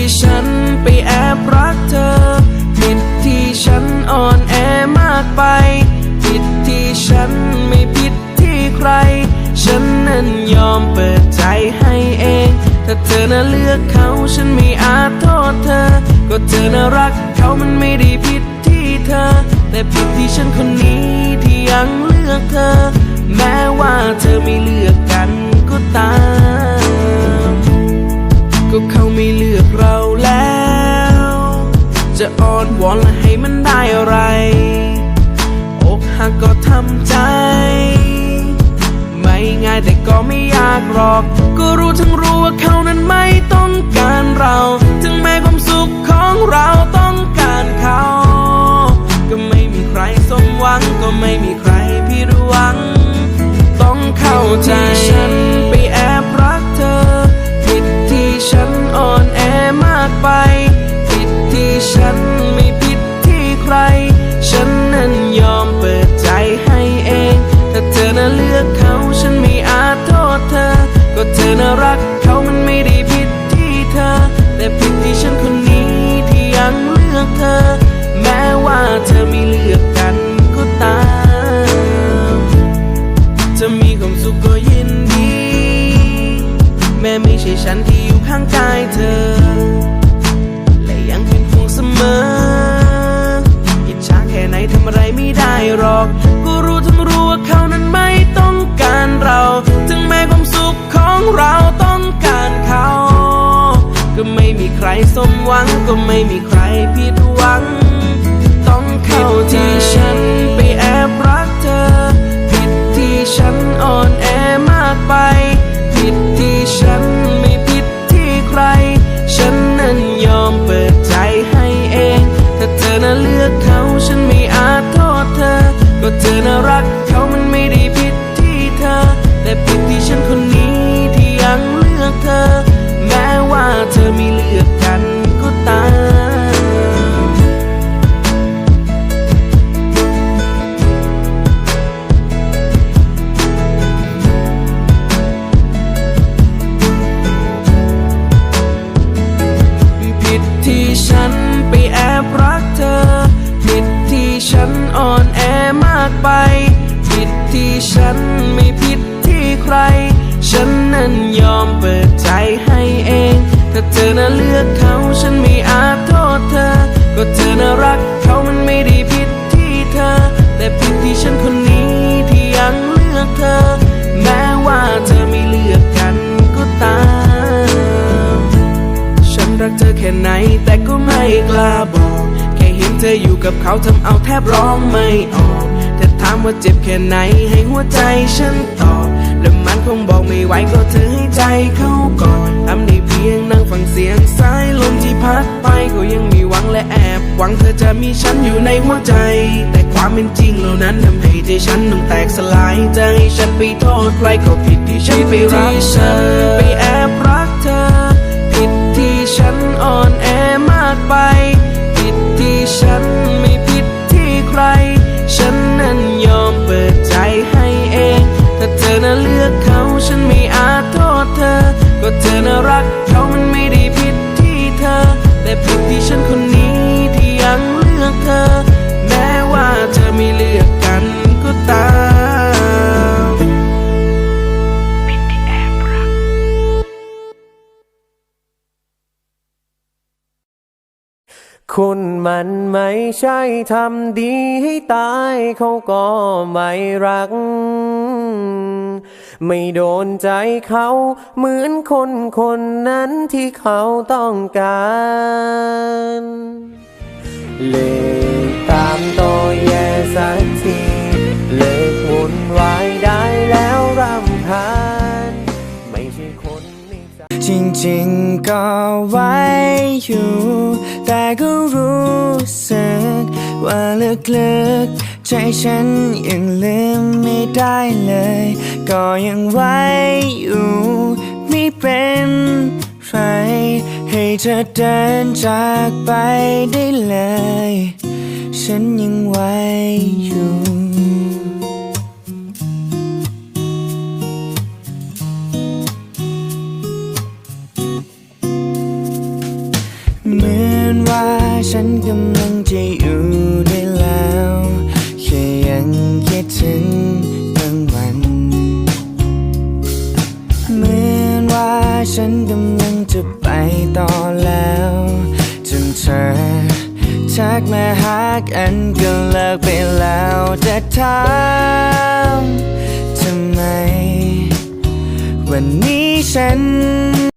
ผิดที่ฉันไปแอบรักเธอ ผิดที่ฉันอ่อนแอมากไป ผิดที่ฉันไม่ผิดที่ใคร ฉันนั้นยอมเปิดใจให้เอง ถ้าเธอน่ะเลือกเขาฉันไม่อาจโทษเธอ ก็เธอน่ะรักเขามันไม่ได้ผิดที่เธอ แต่ผิดที่ฉันคนนี้ที่ยังเลือกเธอ แม้ว่าเธอไม่เลือกกันก็ตาม อ้อนวอนและให้มันได้อะไร อกหักก็ทำใจ ไม่ง่ายแต่ก็ไม่ยากหรอก ก็รู้ทั้งรู้ว่าเขานั้นไม่ต้องการเรา ถึงแม้ความสุขของเราต้องการเขา อน่ะรักเขามันไม่ได้ผิดที่เธอ แต่ผิดที่ฉันคนนี้ที่ยังเลือกเธอ แม้ว่าเธอไม่เลือกกันก็ตามจะมีความสุขก็ยินดี แม้ไม่ใช่ฉันที่อยู่ข้างกายเธอ และยังเป็นห่วงเสมออิจฉาแค่ไหนทำอะไรไม่ได้หรอก หวัง ไป ผิดที่ฉันไม่ผิดที่ใคร ฉันนั้นยอมเปิดใจให้เอง ถ้าเธอน่ะเลือกเขาฉันไม่อาจโทษเธอ ก็เธอน่ะรักเขามันไม่ได้ผิดที่เธอ แต่ผิดที่ฉันคนนี้ที่ยังเลือกเธอ แม้ว่าเธอไม่เลือกกันก็ตาม ฉันรักเธอแค่ไหนแต่ก็ไม่กล้าบอก แค่เห็นเธออยู่กับเขาทำเอาแทบร้องไม่ออกามว่าเจ็บแค่ไหนให้หัวใจฉันตอบแล้วมันคงบอกไม่ไหวก็เธอให้ใจเขาก่อนทำได้เพียงนั่งฟังเสียงสายลมที่พัดไปก็ยังมีหวังและแอบ หวังเธอจะมีฉันอยู่ในหัวใจ แต่ความเป็นจริงเหล่านั้นทำให้ใจฉันต้องแตกสลายจะให้ฉันไปโทษใครก็ผิดที่ฉันไปรักเธอไปแอบรักเธอ ผิดที่ฉันอ่อน รักเขามันไม่ได้ผิดที่เธอ แต่ผิดที่ฉันคนนี้ที่ยังเลือกเธอ แม้ว่าเธอไม่เลือกกันก็ตามคุณมันไม่ใช่ทำดีให้ตายเขาก็ไม่รัก ไม่โดนใจเขา เหมือนคนคนนั้นที่เขาต้องการเลิกตามโตแย่สักทีเลิกวุ่นวายได้แล้วรำคาญไม่ใช่คนจริงๆก็ไว้อยู่ แต่ก็รู้สึกว่าลึกๆ ใจฉันยังลืมไม่ได้เลย ก็ยังไว้อยู่ ไม่เป็นไรให้เธอเดินจากไปได้เลย ฉันยังไว้อยู่คฉันกำลังจะอยู่ได้แล้วแค่ยัง กมาหากันก็เลิกไปแล้วจะถามทำไม วันนี้ฉัน